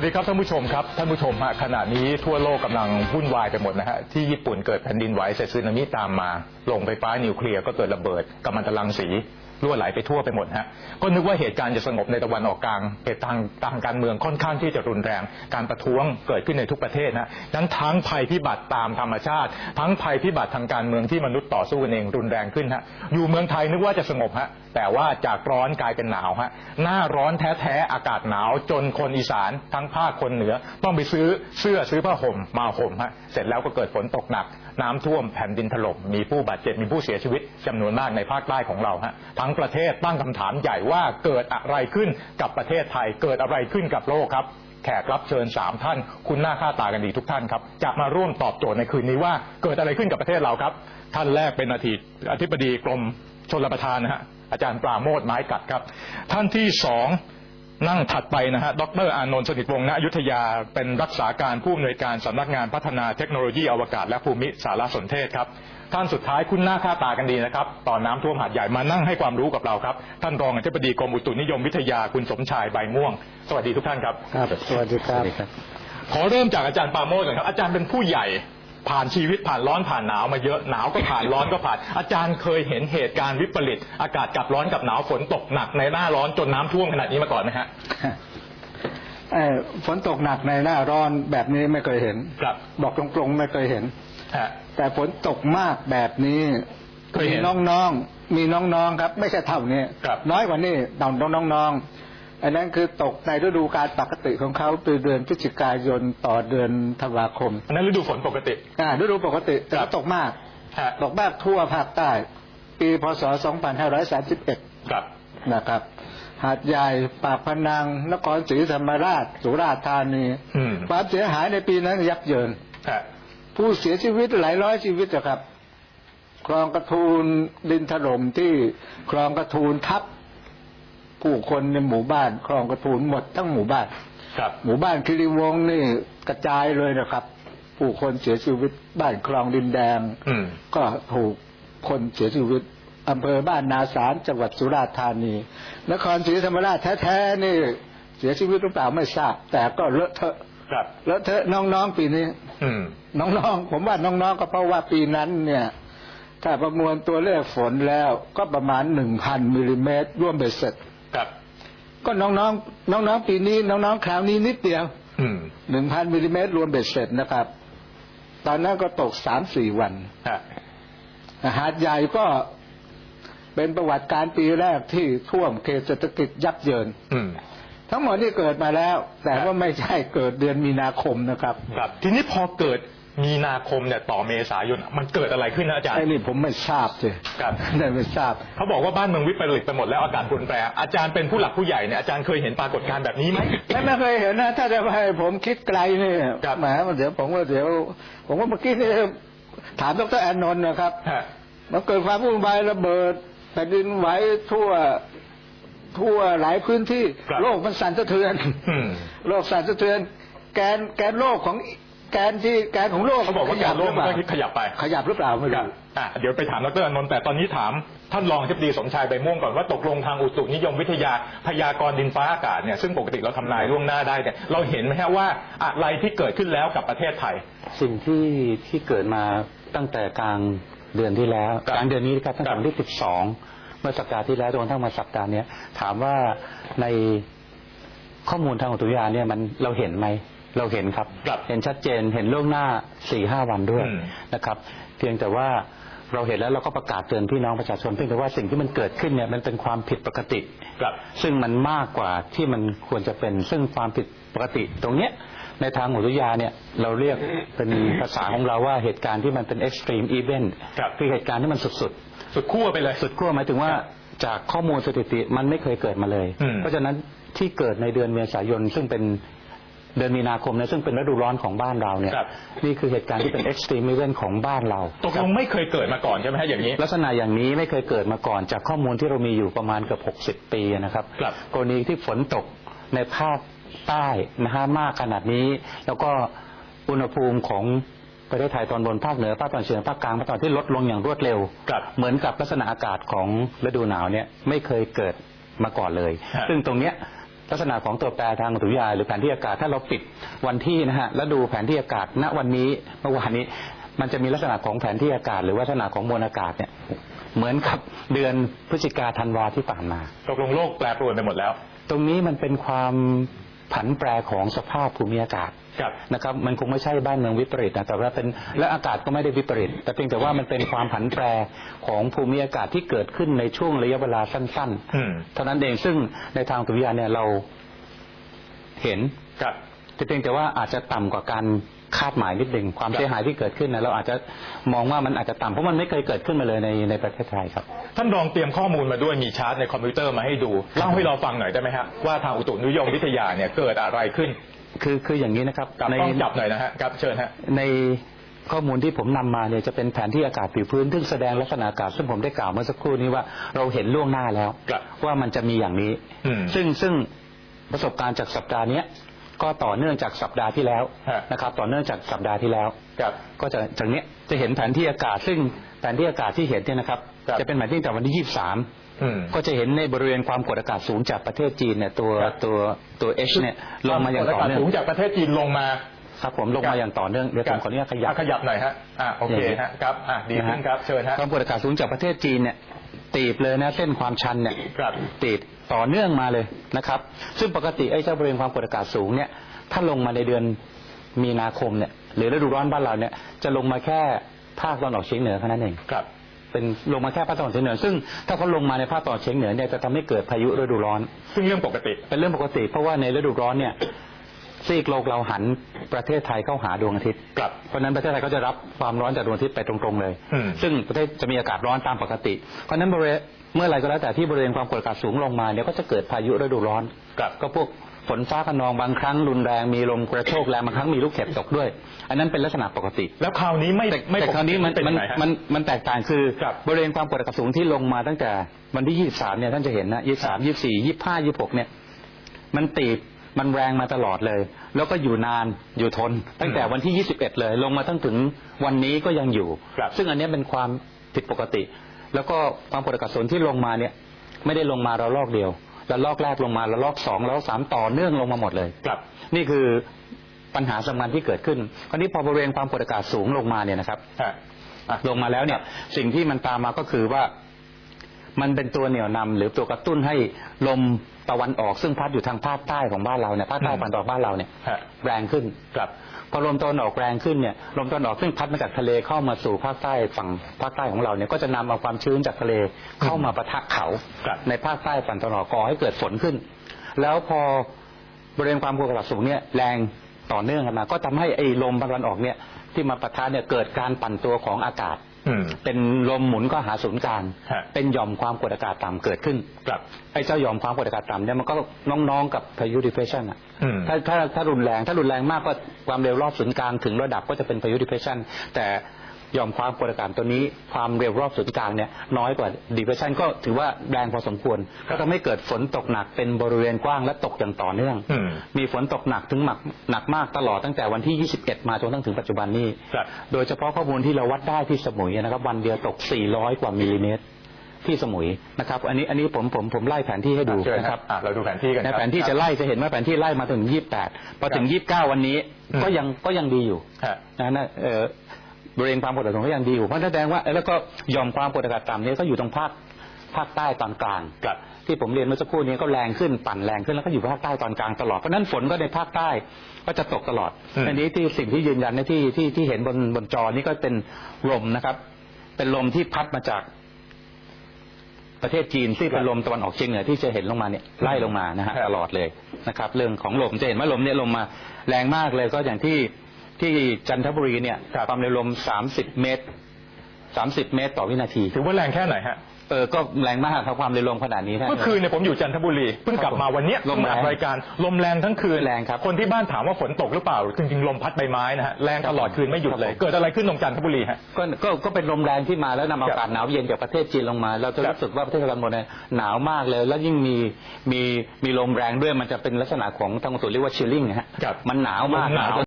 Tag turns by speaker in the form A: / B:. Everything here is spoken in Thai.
A: วัสดีครับท่านผู้ชมครับท่านผู้ชมฮะขณะนี้ทั่วโลกกำลังวุ่นวายไปหมดนะฮะที่ญี่ปุ่นเกิดแผ่นดินไหวเสร็จซึนามิตามมาโรงไฟฟ้านิวเคลียร์ก็เกิดระเบิดกัมมันตรังสี รั่วไหลไปทั่วไปหมดฮะก็นึกว่าเหตุการณ์จะสงบในตะวันออกกลางเหตุทางทางการเมืองค่อนข้างที่จะรุนแรง การประท้วงเกิดขึ้นในทุกประเทศนะนั้นทั้งภัยพิบัติตามธรรมชาติ ทั้งภัยพิบัติทางการเมืองที่มนุษย์ต่อสู้กันเองรุนแรงขึ้นฮะอยู่เมืองไทยนึกว่าจะสงบฮะแต่ว่าจากร้อนกลายเป็นหนาวฮะหน้าร้อนแท้ๆอากาศหนาว จนคนอีสานทั้งภาคคนเหนือ ต้องไปซื้อเสื้อซื้อผ้าห่มมาห่มฮะเสร็จแล้วก็เกิดฝนตกหนัก น้ำท่วมแผ่นดินถล่มมีผู้บาดเจ็บมีผู้เสียชีวิตจำนวนมากในภาคใต้ของเราฮะทั้งประเทศตั้งคำถามใหญ่ว่าเกิดอะไรขึ้นกับประเทศไทย เกิดอะไรขึ้นกับโลกครับแขกรับเชิญสามท่าน คุณหน้าค่าตากันดีทุกท่านครับจะมาร่วมตอบโจทย์ในคืนนี้ว่าเกิดอะไรขึ้นกับประเทศเราครับ ท่านแรกเป็นอดีตอธิบดีกรมชลประทานนะฮะอาจารย์ปราโมทไม้กัดครับ ท่านที่สอง นั่งถัดไปนะฮะ ดรอานนท์สนิทวงศ์ณอยุธยา เป็นรักษาการผู้อำนวยการสำนักงานพัฒนาเทคโนโลยีอวกาศและภูมิสารสนเทศครับ ท่านสุดท้ายคุณหน้าค่าตากันดีนะครับ ตอนน้ำท่วมหาดใหญ่มานั่งให้ความรู้กับเราครับ ท่านรองอธิบดีกรมอุตุนิยมวิทยาคุณสมชายใบม่วง สวัสดีทุกท่านครับ
B: ครับ สวัสดีครับ
A: ขอเริ่มจากอาจารย์ปราโมทก่อนครับ อาจารย์เป็นผู้ใหญ่ ผ่านชีวิตผ่านร้อนผ่านหนาวมาเยอะหนาวก็ผ่านร้อนก็ผ่าน อาจารย์เคยเห็นเหตุการณ์วิปริต อากาศกลับร้อนกับหนาวฝนตกหนักในหน้าร้อนจนน้ำท่วมขนาดนี้มาก่อนไหมฮะ
B: เอ่อฝนตกหนักในหน้าร้อนแบบนี้ไม่เคยเห็น
A: ครับ
B: บอกตรงๆไม่เคยเห็น
A: ฮะ
B: แต่ฝนตกมากแบบนี้
A: เคยเห็
B: มี
A: น
B: น้องๆมีน้องๆครับ ไม่ใช่เท่านี้
A: ครับ
B: น้อยกว่านี้ต่ำต้องน้องๆ อันนั้นคือตกในฤดูกาลปกติของเขาคือเดือนพฤศจิกายนต่อเดือนธันวาคม
A: อันนั้นฤดูฝนปกติ
B: อ่าฤดูปกติแต่
A: ครับ
B: ว่าตกมาก
A: ฮะ
B: ตกมากทั่วภาคใต้ ปีพศ 2531
A: ครับ
B: นะครับหาดใหญ่ปากพนัง นครศรีธรรมราช สุราษฎร์ธานี
A: อืม
B: ความเสียหายในปีนั้นยับเยิน
A: ฮะ
B: ผู้เสียชีวิตหลายร้อยชีวิตนะครับ คลองกระทูลดินถล่มที่คลองกระทูลทับ ผู้คนในหมู่บ้านคลองกระทูลหมดทั้งหมู่บ้าน
A: ครับ
B: หมู่บ้านคิริวงศ์นี่กระจายเลยนะครับ ผู้คนเสียชีวิตบ้านคลองดินแดง
A: อืม
B: ก็ถูกคนเสียชีวิตอำเภอบ้านนาสารจังหวัดสุราษฎร์ธานีนครศรีธรรมราชแท้ๆนี่เสียชีวิตหรือเปล่าไม่ทราบ แต่ก็เลอะเทอะ
A: ครับ
B: เลอะเทอะน้องๆปีนี้
A: อืม
B: น้องๆ ผมว่าน้องๆ ก็เพราะว่าปีนั้นเนี่ย ถ้าประมวลตัวเลขฝนแล้วก็ประมาณหนึ่งพันมิลลิเมตรร่วมเบ็ดเสร็จ
A: ครับ
B: ก็น้องๆน้องๆปีนี้น้องๆคราวนี้นิดเดียว
A: อืม
B: หนึ่งพันมิลลิเมตรรวมเบ็ดเสร็จนะครับ ตอนนั้นก็ตกสามสี่วัน
A: ฮะ
B: หาดใหญ่ก็เป็นประวัติการปีแรกที่ท่วมเขตเศรษฐกิจยับเยิน
A: อืม
B: ทั้งหมดนี่เกิดมาแล้ว แต่ว่าไม่ใช่เกิดเดือนมีนาคมนะครับ
A: ครับ ทีนี้พอเกิด มีนาคมเนี่ยต่อเมษายน มันเกิดอะไรขึ้นนะอาจารย์
B: ไอ้นี่ผมไม่ทราบสิ
A: ครับ
B: ได้ไม่ทราบ
A: เขาบอกว่าบ้านเมืองวิปริตไปหมดแล้วอากาศรุนแรงอาจารย์เป็นผู้หลักผู้ใหญ่เนี่ยอาจารย์เคยเห็นปรากฏการณ์แบบนี้ไหม
B: ไม่ไม่เคยเห็นนะ ถ้าจะให้ผมคิดไกลนี่
A: ครับ
B: แหมเดี๋ยวผมว่าเดี๋ยว ผมว่าเมื่อกี้นี่ถามดรแอนนนท์นะครับ
A: ฮะ
B: มันเกิดความวุ่นวายระเบิดแผ่นดินไหวทั่วทั่วหลายพื้นที่
A: ครับ
B: โลกมันสั่นสะเทือน
A: อืม
B: โลกสั่นสะเทือน แกนแกนโลกของ แกนที่แกนของโลก
A: เขาบอกว่าการโลกมันก็ขยับไป
B: ขยับหรือเปล่าไม่
A: ครับ
B: รู้
A: อะเดี๋ยวไปถามดรอานนท์แต่ตอนนี้ถามท่านรองเทบดีสมชายใบม่วงก่อนว่าตกลงทางอุตุนิยมวิทยาพยากรณ์ดินฟ้าอากาศเนี่ยซึ่งปกติเราทำนายล่วงหน้าได้เนี่ยเราเห็นไหมฮะว่าอะไรที่เกิดขึ้นแล้วกับประเทศไทย
C: สิ่งที่ที่เกิดมาตั้งแต่กลางเดือนที่แล้ว
A: ครับ
C: กลางเดือนนี้ครับตั้ง
A: ครั
C: แต่
A: บ
C: วันที่สิบสองเมื่อสัปดาห์ที่แล้วจนกระทั่งมาสัปดาห์เนี้ยถามว่าในข้อมูลทางอุตุนิยมเนี่ยมันเราเห็นไหม เราเห็นครับ
A: ครับ
C: เห็นชัดเจนเห็นล่วงหน้าสี่ห้าวันด้วย
A: อืม
C: นะครับ เพียงแต่ว่าเราเห็นแล้วเราก็ประกาศเตือนพี่น้องประชาชนเพียงแต่ว่าสิ่งที่มันเกิดขึ้นเนี่ยมันเป็นความผิดปกติ
A: ครับ
C: ซึ่งมันมากกว่าที่มันควรจะเป็น ซึ่งความผิดปกติตรงเนี้ยในทางอุทยานเนี่ยเราเรียกเป็นภาษาของเราว่าเหตุการณ์ที่มันเป็น extreme event
A: ครับ
C: คือเหตุการณ์ที่มันสุด
A: สุดขั้วไปเลย
C: ๆสุดขั้วหมายถึงว่าจากข้อมูลสถิติมันไม่เคยเกิดมาเลย
A: อืม
C: เพราะฉะนั้นที่เกิดในเดือนเมษายนซึ่งเป็น เดือนมีนาคมเนี่ยซึ่งเป็นฤดูร้อนของบ้านเราเนี่ย
A: ครับ
C: นี่คือเหตุการณ์ที่เป็น extreme event ของบ้านเรา
A: ตกลงไม่เคยเกิดมาก่อนใช่ไหมฮะอย่างนี้
C: ลักษณะอย่างนี้ไม่เคยเกิดมาก่อนจากข้อมูลที่เรามีอยู่ประมาณเกือบ60 ปีนะครับ
A: ครับ
C: กรณีที่ฝนตกในภาคใต้นะฮะมากขนาดนี้ แล้วก็อุณหภูมิของประเทศไทยตอนบนภาคเหนือภาคตอนเฉียงภาคกลางภาคตอนที่ลดลงอย่างรวดเร็ว
A: ครับ
C: เหมือนกับลักษณะอากาศของฤดูหนาวเนี่ยไม่เคยเกิดมาก่อนเลย
A: ฮะ
C: ซึ่งตรงเนี้ย ลักษณะของตัวแปรทางอุตุนิยายหรือแผนที่อากาศถ้าเราปิดวันที่นะฮะแล้วดูแผนที่อากาศณวันนี้เมื่อวานนี้ มันจะมีลักษณะของแผนที่อากาศ หรือว่าลักษณะของมวลอากาศเนี่ยเหมือนกับเดือนพฤศจิกาธันวาที่ผ่านมา
A: ตกลงโลกแปรปรวนไปหมดแล้ว
C: ตรงนี้มันเป็นความผันแปรของสภาพภูมิอากาศ
A: ครับ
C: นะครับมันคงไม่ใช่บ้านเมืองวิปริตนะแต่ว่าเป็นและอากาศก็ไม่ได้วิปริต แต่เพียงแต่ว่ามันเป็นความผันแปรของภูมิอากาศที่เกิดขึ้นในช่วงระยะเวลาสั้น
A: อืม
C: ๆเท่านั้นเองซึ่งในทางอุตุนิยายเนี่ยเราเห็น
A: ครับ
C: แต่เพียงแต่ว่าอาจจะต่ำกว่าการคาดหมายนิดหนึ่งความ
A: ครับ
C: เสียหายที่เกิดขึ้นนะเราอาจจะมองว่ามันอาจจะต่ำเพราะมันไม่เคยเกิดขึ้นมาเลยในในประเทศไทยครับ
A: ท่านรองเตรียมข้อมูลมาด้วยมีชาร์ตในคอมพิวเตอร์มาให้ดูเล่าให้เราฟังหน่อยได้ไหมฮะว่าทางอุตุนิยมวิทยาเนี่ยเกิดอะไรขึ้น
C: คือคืออย่างนี้นะครับ
A: กับ
C: ใน
A: ต้องจับหน่อยนะฮะครับเชิญฮะ
C: ในข้อมูลที่ผมนำมาเนี่ยจะเป็นแผนที่อากาศผิวพื้นซึ่งแสดงลักษณะอากาศซึ่งผมได้กล่าวเมื่อสักครู่นี้ว่าเราเห็นล่วงหน้าแล้ว
A: ครับ
C: ว่ามันจะมีอย่างนี้
A: อืม
C: ซึ่งซึ่งประสบการณ์จากสัปดาห์เนี้ยก็ต่อเนื่องจากสัปดาห์ที่แล้ว
A: ฮะ
C: นะครับต่อเนื่องจากสัปดาห์ที่แล้ว
A: ครับ
C: ก็จะจากเนี้ยจะเห็นแผนที่อากาศซึ่งแผนที่อากาศที่เห็นเนี่ยนะครับ
A: ครับ
C: จะเป็นแผนที่ตั้งแต่วันที่23
A: อืม
C: ก็จะเห็นในบริเวณความกดอากาศสูงจากประเทศจีนเนี่ยตัว
A: ครับ
C: ตัวตัว H เนี่ยลงมาอย่างต่อเนื่อง
A: สูงจากประเทศจีนลงมา
C: ครับผมลงมาอย่างต่อเนื่องเดี๋ยวผมขออนุญาตขยับะ
A: ขยับหน่อยฮะอ่าโอเคฮะครับอ่าดีขึ้นครับเชิญฮะ
C: ความกดอากาศสูงจากประเทศจีนเนี่ยตีบเลยนะเส้นความชันเนี่ย
A: ครับ
C: ตีบต่อเนื่องมาเลยนะครับ ซึ่งปกติไอ้เจ้าบริเวณความกดอากาศสูงเนี่ยถ้าลงมาในเดือนมีนาคมเนี่ยหรือฤดูร้อนบ้านเราเนี่ยจะลงมาแค่ภาคตะวันออกเฉียงเหนือเท่านั้นเอง
A: ครับ
C: เป็นลงมาแค่ภาคตะวันออกเฉียงเหนือซึ่งถ้าเขาลงมาในภาคตะวันออกเฉียงเหนือเนี่ยจะทำให้เกิดพายุฤดูร้อน
A: ซึ่งเรื่องปกติ
C: เป็นเรื่องปกติ เพราะว่าในฤดูร้อนเนี่ยซีกโลกเราหันประเทศไทยเข้าหาดวงอาทิตย์
A: ครับ
C: เพราะฉะนั้นประเทศไทยก็จะรับความร้อนจากดวงอาทิตย์ไปตรงๆเลย
A: อืม
C: ซึ่งประเทศจะมีอากาศร้อนตามปกติ เพราะฉะนั้นบริเวณเมื่อไหรก็แล้วแต่ที่บริเวณความกดอากาศสูงลงมาเนี่ยก็จะเกิดพายุฤดูร้อน
A: ครับ
C: ก็พวก ฝนฟ้าขนองบางครั้งรุนแรงมีลมกระโชกแรงบางครั้งมีลูกเห็บตกด้วย อันนั้นเป็นลักษณะปกติ
A: แล้วคราวนี้ไม่
C: แต่
A: ไม่
C: แต่
A: ปกติ
C: คราวนี้มัน
A: เป็น
C: มัน
A: ยังไงฮะ
C: มันมันแตกต่างคือ
A: ครับ
C: บริเวณความกดอากาศสูงที่ลงมาตั้งแต่วันที่ 23 เนี่ยท่านจะเห็นนะ23 24 25 26 เนี่ย มันตีบมันแรงมาตลอดเลย แล้วก็อยู่นานอยู่ทน ตั้งแต่วันที่ 21 เลย ลงมาตั้งถึงวันนี้ก็ยังอยู่
A: ครับ
C: ซึ่งอันเนี้ยเป็นความผิดปกติ แล้วก็ความกดอากาศสูงที่ลงมาเนี่ย ไม่ได้ลงมาระลอกเดียว ระลอกแรกลงมาระลอกสองระลอกสามต่อเนื่องลงมาหมดเลย
A: ครับ
C: นี่คือปัญหาสำคัญที่เกิดขึ้น คราวนี้พอบริเวณความกดอากาศสูงลงมาเนี่ยนะครับ
A: ฮะ
C: อะลงมาแล้วเนี่ย สิ่งที่มันตามมาก็คือว่า มันเป็นตัวเหนี่ยวนำหรือตัวกระตุ้นให้ลมตะวันออกซึ่งพัดอยู่ทางภาคใต้ของบ้านเราเนี่ยภาคใต้
A: อืม
C: ตะวันออกบ้านเราเนี่ย
A: ฮะ
C: แรงขึ้น
A: ครับ
C: พอลมตะวันออกแรงขึ้นเนี่ยลมตะวันออกซึ่งพัดมาจากทะเลเข้ามาสู่ภาคใต้ฝั่งภาคใต้ของเราเนี่ยก็จะนำเอาความชื้นจากทะเลเข้ามาปะทะเขา
A: ครับ
C: ในภาคใต้ฝั่งตะวันออกก่อให้เกิดฝนขึ้น แล้วพอบริเวณความกดอากาศสูงเนี่ยแรงต่อเนื่องกันมา ก็ทำให้ไอ้ลมตะวันออกเนี่ยที่มาปะทะเนี่ยเกิดการปั่นตัวของอากาศ
A: อืม
C: เป็นลมหมุนก็หาศูนย์กลาง
A: ฮะ
C: เป็นหย่อมความกดอากาศต่ำเกิดขึ้น
A: ครับ
C: ไอ้เจ้าหย่อมความกดอากาศต่ำเนี่ยมันก็น้องๆกับพายุ depression อะ
A: อืม
C: ถ้าถ้าถ้ารุนแรงถ้ารุนแรงมากก็ความเร็วรอบศูนย์กลางถึงระดับก็จะเป็นพายุ depression แต่ห ย่อมความกดอากาศตัวนี้ความเร็วรอบศูนย์กลางเนี่ยน้อยกว่า depression ก็ถือว่าแรงพอสมควรก็ทำให้เกิดฝนตกหนักเป็นบริเวณกว้างและตกอย่างต่อเนื่อง
A: อืม
C: มีฝนตกหนักถึงหนักหนักมากตลอดตั้งแต่วันที่ 21 มาจนถึงปัจจุบันนี้
A: ครับ
C: โดยเฉพาะข้อมูลที่เราวัดได้ที่สมุยนะครับวันเดียวตก 400 กว่ามิลลิเมตรที่สมุยนะครับอันนี้อันนี้ผมผมผมไล่แผนที่ให้ดู
A: เชิญ
C: นะ
A: ค
C: ค
A: รั
C: รั
A: บบอะเราดูแผนที่กัน
C: ใน
A: ครับ
C: แผนที่จะไล่จะเห็นว่าแผนที่ไล่มาถึง 28พอถึง 29 วันนี้
A: อืม
C: ก็ยังก็ยังดีอยู่
A: ฮะ
C: นะนะเอ่อ บริเวณความกดอากาศสูงก็ยังดีอยู่เพราะแสดงว่าแล้วก็หย่อมความกดอากาศต่ำนี่ยก็อยู่ตรงภาคภาคใต้ตอนกลาง
A: ครับ
C: ที่ผมเรียนเมื่อสักครู่นี้ก็แรงขึ้นปั่นแรงขึ้นแล้วก็อยู่ภาคใต้ตอนกลางตลอดเพราะนั้นฝนก็ในภาคใต้ก็จะตกตลอด
A: อั
C: นนี้ที่สิ่งที่ยืนยันในที่ที่ที่เห็นบนบนจอนี้ก็เป็นลมนะครับ เป็นลมที่พัดมาจากประเทศจีนที่เป็นลมตะวันออกเฉียงเหนือที่จะเห็นลงมาเนี่ยไล่ลงมานะฮะตลอดเลยนะครับ เรื่องของลมจะเห็นว่าลมเนี่ยลมมาแรงมากเลยก็อย่างที่ ที่จันทบุรีเนี่ย
A: ครับ
C: ความเร็วลม 30 เมตร 30 เมตรต่อวินาที
A: ถือว่าแรงแค่ไหนฮะ
C: เออก็แรงมากครับความเร็วลมขนาดนี้นะ
A: เมื่อคืนเนี่ยผมอยู่จันทบุรีเพิ่งกลับมาวันเนี้ย
C: ลม
A: เพิ่ง
C: แรง
A: อัดรายการลมแรงทั้งคืน
C: แรงครับ
A: คนที่บ้านถามว่าฝนตกหรือเปล่าจริงๆลมพัดใบไม้นะฮะแรงตลอดคืนไม่หยุดเลย
C: ครับผม
A: เกิดอะไรขึ้นตรงจันทบุรีฮะ
C: ก็ก็ก็เป็นลมแรงที่มาแล้วนำอา
A: ครับ
C: กาศหนาวเย็นจากประเทศจีนลงมา เราจะ
A: ครับ
C: รู้สึกว่าประเทศตะวันตกเนี่ยหนาวมากเลย แล้วยิ่งมีมีมีลมแรงด้วยมันจะเป็นลักษณะของทางอุตุเรียกว่าชิลลิ่งนะฮะ
A: ครับ
C: มันหนาวมาก
A: ลมหนาว
C: จน